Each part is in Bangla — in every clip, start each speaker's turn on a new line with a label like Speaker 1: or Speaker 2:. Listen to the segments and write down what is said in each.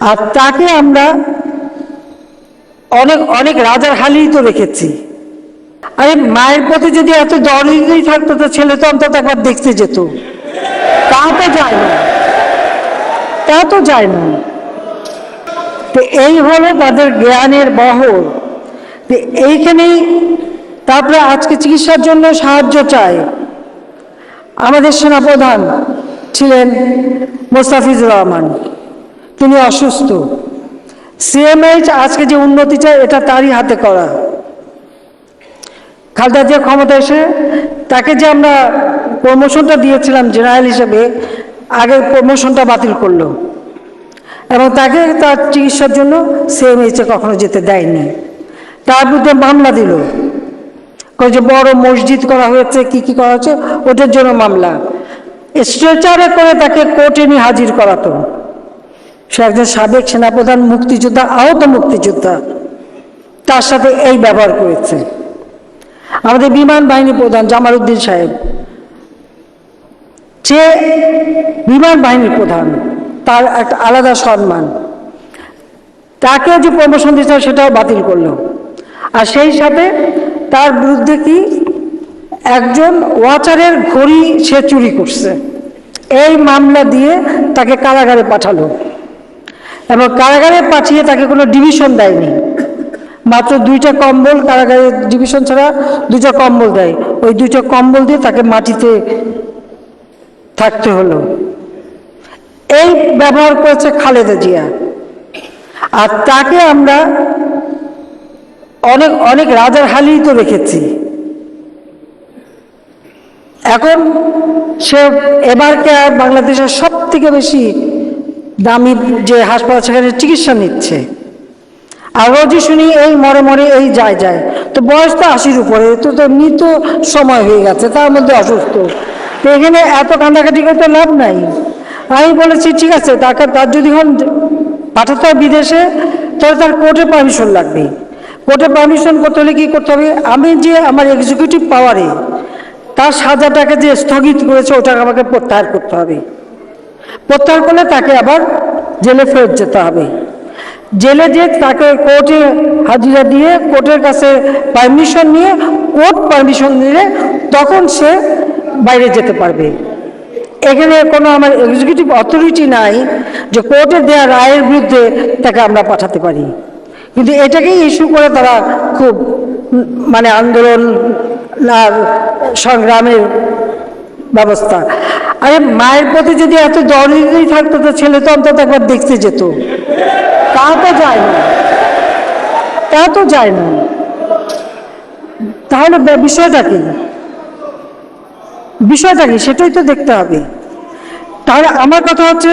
Speaker 1: আর তাকে আমরা অনেক অনেক রাজার হালেই তো রেখেছি আরে মায়ের প্রতি যদি এত দরদি থাকতো, তো ছেলে তো অন্তত একবার দেখতে যেত। তা তো যায় না। তা তো যায় না। তো এই হলো তাদের জ্ঞানের বহর। তো এইখানেই তারপরে আজকে চিকিৎসার জন্য সাহায্য চায় আমাদের সেনাপ্রধান ছিলেন মোস্তাফিজুর রহমান। তিনি অসুস্থ। সিএমএইচ আজকে যে উন্নতি চায়, এটা তারই হাতে করা। খালেদা জিয়া ক্ষমতা এসে তাকে যে আমরা প্রমোশনটা দিয়েছিলাম জেনারেল হিসেবে আগের প্রমোশনটা বাতিল করল। এবং তাকে তার চিকিৎসার জন্য সিএমএইচে কখনো যেতে দেয়নি। তার বিরুদ্ধে মামলা দিল। যে বড় মসজিদ করা হয়েছে, কি কি করা হয়েছে, ওটার জন্য মামলা। স্ট্রেচারে করে তাকে কোর্টে নিয়ে হাজির করাতো। সে একজন সাবেক সেনাপ্রধান, মুক্তিযোদ্ধা, আহত মুক্তিযোদ্ধা। তার সাথে এই ব্যবহার করেছে। আমাদের বিমান বাহিনী প্রধান জামাল উদ্দিন সাহেব সে বিমান বাহিনীর প্রধান, তার একটা আলাদা সম্মান। তাকে যে প্রমোশন দিচ্ছে সেটাও বাতিল করল। আর সেই সাথে তার বিরুদ্ধে কি একজন ওয়াচারের ঘড়ি সে চুরি করছে। এই মামলা দিয়ে তাকে কারাগারে পাঠালো। এবং কারাগারে পাঠিয়ে তাকে কোনো ডিভিশন দেয়নি। মাত্র দুইটা কম্বল কারাগারের ডিভিশন ছাড়া দুইটা কম্বল দেয়। ওই দুইটা কম্বল দিয়ে তাকে মাটিতে থাকতে হলো। এই ব্যবহার করেছে খালেদা জিয়া। আর তাকে আমরা অনেক অনেক রাজার হালেই তো রেখেছি। এখন সে এবারকে বাংলাদেশের সব থেকে বেশি দামি যে হাসপাতাল, সেখানে চিকিৎসা নিচ্ছে। আর রোজই শুনি এই মরে মরে এই যায় যায়। তো বয়স তো আশির উপরে, তো তো মৃত সময় হয়ে গেছে, তার মধ্যে অসুস্থ। তো এখানে এত কান্দাকাটি করতে লাভ নাই। আমি বলেছি, ঠিক আছে তাকে তার যদি হন, পাঠাতে হয় বিদেশে তাহলে তার কোর্টে পারমিশন লাগবে। কোর্টে পারমিশন করতে হলে কী করতে হবে? আমি যে আমার এক্সিকিউটিভ পাওয়ারে তার সাজাটাকে যে স্থগিত করেছে, ওটাকে আমাকে প্রত্যাহার করতে হবে। প্রত্যাহার করলে তাকে আবার জেলে ফেরত যেতে হবে। জেলে যে তাকে কোর্টে হাজিরা দিয়ে, কোর্টের কাছে পারমিশন নিয়ে, কোর্ট পারমিশন দিলে তখন সে বাইরে যেতে পারবে। এখানে কোনো আমার এক্সিকিউটিভ অথরিটি নাই যে কোর্টে দেওয়া রায়ের বিরুদ্ধে তাকে আমরা পাঠাতে পারি। কিন্তু এটাকেই ইস্যু করে তারা খুব মানে আন্দোলন আর সংগ্রামের ব্যবস্থা। আরে মায়ের প্রতি যদি এত দরিদ্রই থাকতো, তো ছেলে তো অন্তত একবার দেখতে যেত। তা তো যায় না। তা তো যায় না। তাহলে বিষয়টা কি? বিষয়টা কি? সেটাই তো দেখতে হবে। তাহলে আমার কথা হচ্ছে,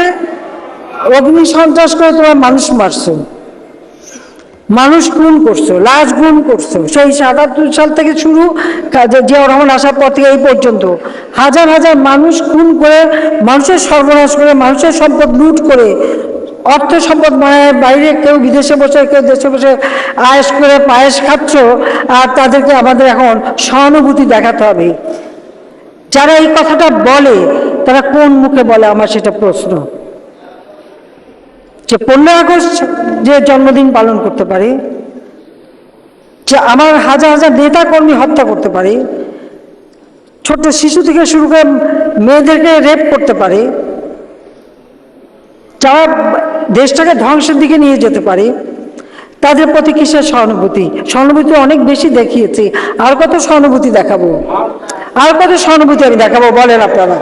Speaker 1: অগ্নি সন্ত্রাস করে তোমরা মানুষ মারছো। মানুষ খুন করছ, লাশ গুম করছ। সেই সাতাত্তর সাল থেকে শুরু জিয়াউর রহমান আসার পর থেকে এই পর্যন্ত হাজার হাজার মানুষ খুন করে, মানুষের সর্বনাশ করে, মানুষের সম্পদ লুট করে, অর্থ সম্পদ মানে বাইরে কেউ বিদেশে বসে, কেউ দেশে বসে আয়েস করে পায়েস খাচ্ছ, আর তাদেরকে আমাদের এখন সহানুভূতি দেখাতে হবে। যারা এই কথাটা বলে, তারা কোন মুখে বলে আমার সেটা প্রশ্ন। যে পনেরো আগস্ট যে জন্মদিন পালন করতে পারে, যে আমার হাজার হাজার নেতা কর্মী হত্যা করতে পারে, ছোট্ট শিশু থেকে শুরু করে মেয়েদেরকে রেপ করতে পারে, যারা দেশটাকে ধ্বংসের দিকে নিয়ে যেতে পারে, তাদের প্রতি কিসের সহানুভূতি? সহানুভূতি অনেক বেশি দেখিয়েছি। আর কত সহানুভূতি দেখাবো? আর কত সহানুভূতি আমি দেখাবো? বলেন আপনারা।